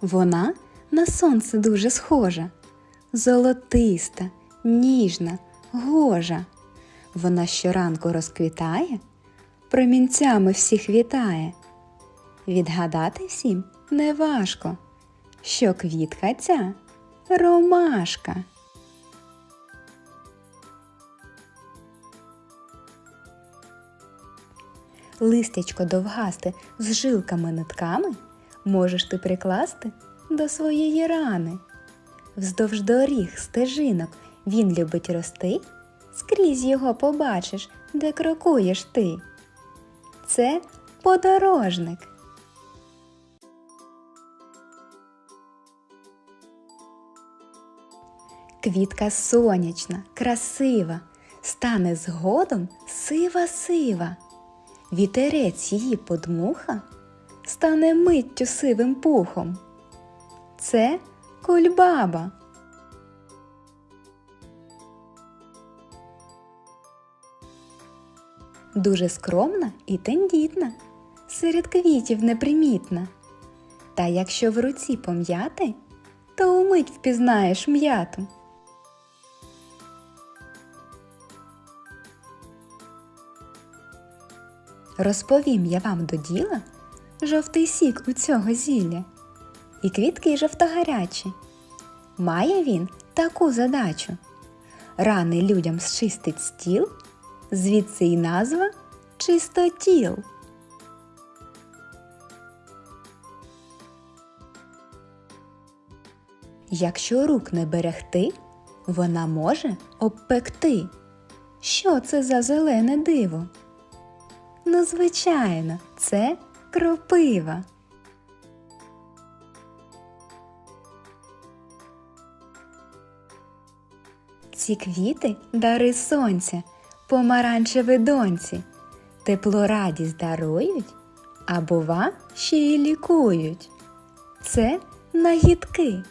Вона на сонце дуже схожа, золотиста, ніжна, гожа. Вона щоранку розквітає, промінцями всіх вітає. Відгадати всім неважко, що квітка ця ромашка. Листячко довгасте з жилками нитками можеш ти прикласти до своєї рани. Вздовж доріг, стежинок він любить рости, скрізь його побачиш, де крокуєш ти. Це подорожник. Квітка сонячна, красива, стане згодом сива-сива. Вітерець її подмуха стане миттю сивим пухом. Це кульбаба. Дуже скромна і тендітна, серед квітів непримітна. Та якщо в руці пом'яти, то умить впізнаєш м'яту. Розповім я вам до діла жовтий сік у цього зілля. І квітки жовтогарячі. Має він таку задачу. Рани людям зчистить стіл, звідси й назва чистотіл. Якщо рук не берегти, вона може обпекти. Що це за зелене диво? Ну, звичайно, це кропива. Ці квіти дари сонця, помаранчеві доньці, тепло радість дарують, а бува ще й лікують. Це нагідки.